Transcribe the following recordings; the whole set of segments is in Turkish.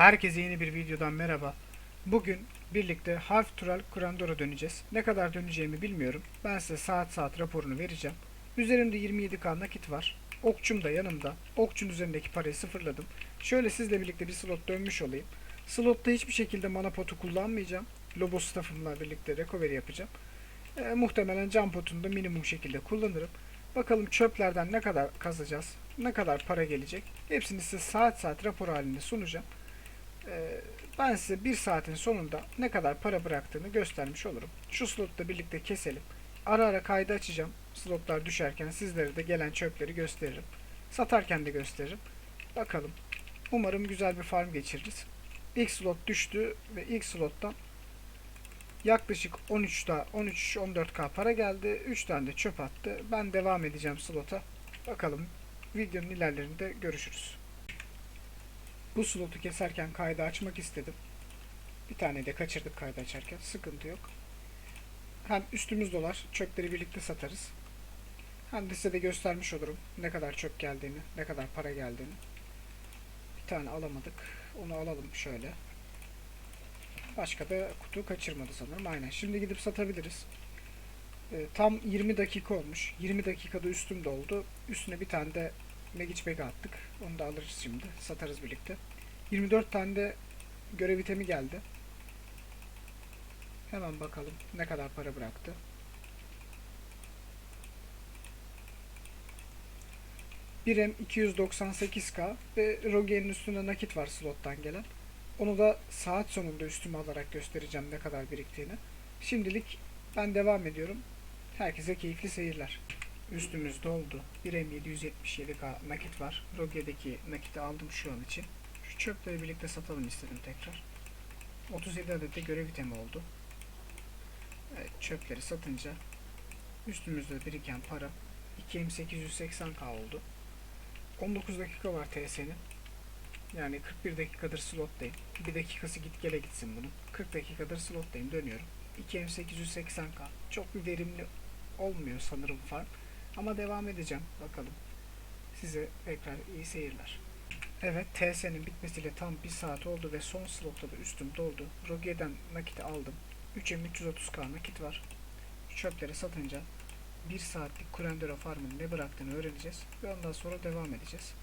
Herkese yeni bir videodan merhaba. Bugün birlikte Half Tural Kurandor'a döneceğiz. Ne kadar döneceğimi bilmiyorum. Ben size saat saat raporunu vereceğim. Üzerimde 27k nakit var. Okçum da yanımda. Okçun üzerindeki parayı sıfırladım. Şöyle sizle birlikte bir slot dönmüş olayım. Slotta hiçbir şekilde mana potu kullanmayacağım. Lobo staffımla birlikte recovery yapacağım. E, muhtemelen can potunu da minimum şekilde kullanırım. Bakalım çöplerden ne kadar kazacağız, ne kadar para gelecek. Hepsini size saat saat rapor halinde sunacağım. Ee, ben size bir saatin sonunda ne kadar para bıraktığını göstermiş olurum. Şu slotla birlikte keselim. Ara ara kaydı açacağım. Slotlar düşerken sizlere de gelen çöpleri gösteririm. Satarken de gösteririm. Bakalım. Umarım güzel bir farm geçiririz. İlk slot düştü ve ilk slottan yaklaşık 13'ta 13-14k para geldi. 3 tane de çöp attı. Ben devam edeceğim slota. Bakalım videonun ilerlerinde görüşürüz. Bu slotu keserken kaydı açmak istedim. Bir tane de kaçırdık kaydı açarken. Sıkıntı yok. Hem üstümüz dolar. Çöpleri birlikte satarız. Hem de size de göstermiş olurum. Ne kadar çöp geldiğini, ne kadar para geldiğini. Bir tane alamadık. Onu alalım şöyle. Başka da kutu kaçırmadı sanırım. Aynen. Şimdi gidip satabiliriz. Ee, tam 20 dakika olmuş. 20 dakikada üstüm doldu. Üstüne bir tane de Magic Bag'e attık. Onu da alırız şimdi. Satarız birlikte. 24 tane de görev itemi geldi. Hemen bakalım ne kadar para bıraktı. Birem 298k ve Roger'in üstünde nakit var slottan gelen. Onu da saat sonunda üstüme alarak göstereceğim ne kadar biriktiğini. Şimdilik ben devam ediyorum. Herkese keyifli seyirler. Üstümüz doldu. 1M 777K nakit var. Roge'deki nakiti aldım şu an için. Şu çöpleri birlikte satalım istedim tekrar. 37 adet de görev itemi oldu. Evet, çöpleri satınca üstümüzde biriken para 2M 880K oldu. 19 dakika var TS'nin. Yani 41 dakikadır slottayım. Bir dakikası git gele gitsin bunun. 40 dakikadır slottayım dönüyorum. 2M 880K. Çok bir verimli olmuyor sanırım farm. Ama devam edeceğim. Bakalım. Size tekrar iyi seyirler. Evet TS'nin bitmesiyle tam bir saat oldu ve son slotta da üstüm doldu. Roger'den nakiti aldım. 3'e 330k nakit var. Çöpleri satınca 1 saatlik Kurendera Farm'ın ne bıraktığını öğreneceğiz ve ondan sonra devam edeceğiz.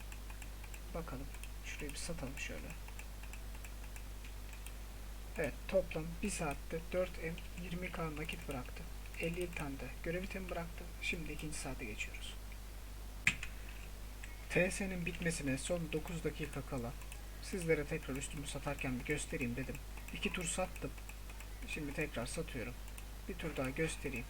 Bakalım. Şurayı bir satalım şöyle. Evet toplam 1 saatte 4M 20k nakit bıraktı. 57 tane de görev itemi bıraktı. Şimdi ikinci saate geçiyoruz. TS'nin bitmesine son 9 dakika kala sizlere tekrar üstümü satarken bir göstereyim dedim. İki tur sattım. Şimdi tekrar satıyorum. Bir tur daha göstereyim.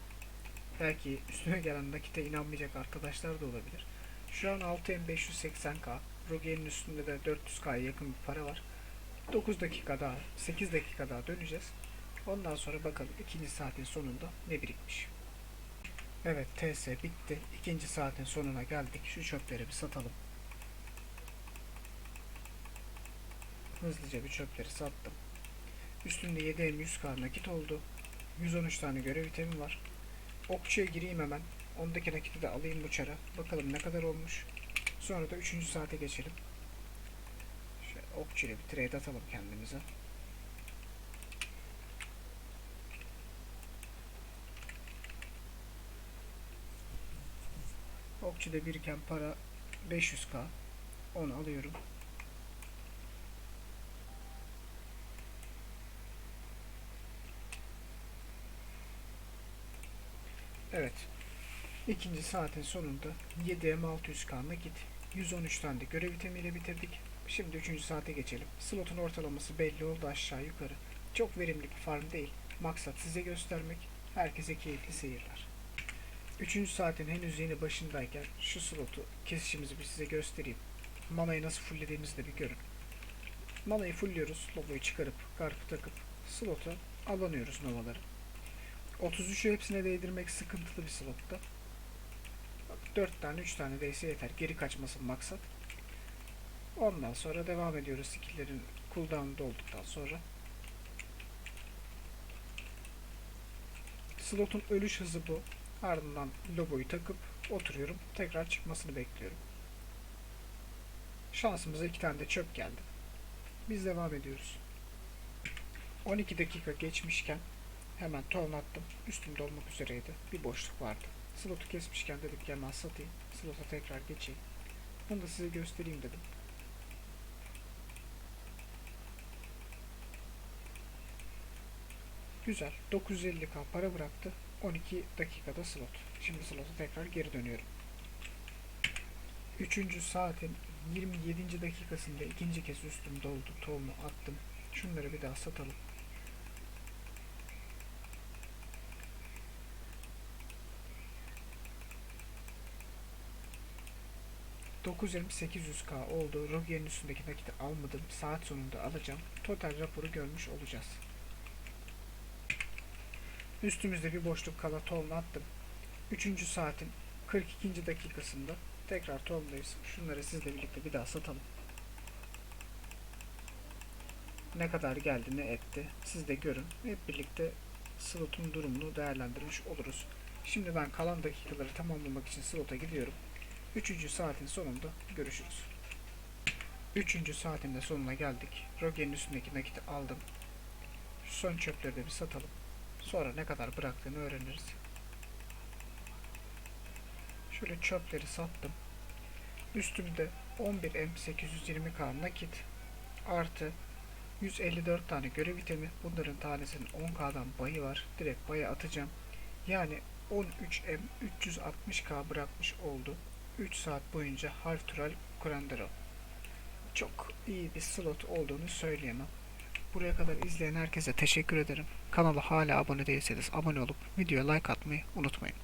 Belki üstüne gelen nakite inanmayacak arkadaşlar da olabilir. Şu an 6M580K. Roger'in üstünde de 400K'ya yakın bir para var. 9 dakika daha, 8 dakika daha döneceğiz. Ondan sonra bakalım ikinci saatin sonunda ne birikmiş. Evet TS bitti. İkinci saatin sonuna geldik. Şu çöpleri bir satalım. Hızlıca bir çöpleri sattım. Üstünde 7M 100k nakit oldu. 113 tane görev itemi var. Okçuya gireyim hemen. Ondaki nakiti de alayım bu çara. Bakalım ne kadar olmuş. Sonra da 3. saate geçelim. Şöyle okçuyla bir trade atalım kendimize. Okçuda biriken para 500k. Onu alıyorum. Evet. İkinci saatin sonunda 7M 600k nakit 113 tane de görev itemiyle bitirdik. Şimdi 3. saate geçelim. Slotun ortalaması belli oldu aşağı yukarı. Çok verimli bir farm değil. Maksat size göstermek. Herkese keyifli seyirler. Üçüncü saatin henüz yeni başındayken şu slotu kesişimizi bir size göstereyim. Manayı nasıl fulllediğimizi de bir görün. Manayı fullliyoruz. Logoyu çıkarıp kartı takıp slota alanıyoruz novaları. 33'ü hepsine değdirmek sıkıntılı bir slotta. Bak 4 tane 3 tane değse yeter. Geri kaçmasın maksat. Ondan sonra devam ediyoruz skill'lerin cooldown'u olduktan sonra. Slotun ölüş hızı bu. Ardından logoyu takıp oturuyorum. Tekrar çıkmasını bekliyorum. Şansımıza iki tane de çöp geldi. Biz devam ediyoruz. 12 dakika geçmişken hemen ton attım. Üstümde olmak üzereydi. Bir boşluk vardı. Slotu kesmişken dedim ki hemen satayım. Slota tekrar geçeyim. Bunu da size göstereyim dedim. Güzel. 950k para bıraktı. 12 dakikada slot. Şimdi slota tekrar geri dönüyorum. Üçüncü saatin 27. dakikasında ikinci kez üstüm doldu. Tohumu attım. Şunları bir daha satalım. ...920-800k oldu. Roger'in üstündeki nakiti almadım. Saat sonunda alacağım. Total raporu görmüş olacağız. Üstümüzde bir boşluk kala tohum attım. Üçüncü saatin 42. dakikasında tekrar tohumdayız. Şunları sizle birlikte bir daha satalım. Ne kadar geldi ne etti siz de görün. Hep birlikte slotun durumunu değerlendirmiş oluruz. Şimdi ben kalan dakikaları tamamlamak için slota gidiyorum. Üçüncü saatin sonunda görüşürüz. Üçüncü saatin de sonuna geldik. Roger'in üstündeki nakiti aldım. Son çöpleri de bir satalım. Sonra ne kadar bıraktığını öğreniriz. Şöyle çöpleri sattım. Üstümde 11M820K nakit artı 154 tane görev itemi. Bunların tanesinin 10K'dan bayı var. Direkt bayı atacağım. Yani 13M 360K bırakmış oldu. 3 saat boyunca Half Tural Kurandero. Çok iyi bir slot olduğunu söyleyemem. Buraya kadar izleyen herkese teşekkür ederim. Kanala hala abone değilseniz abone olup videoya like atmayı unutmayın.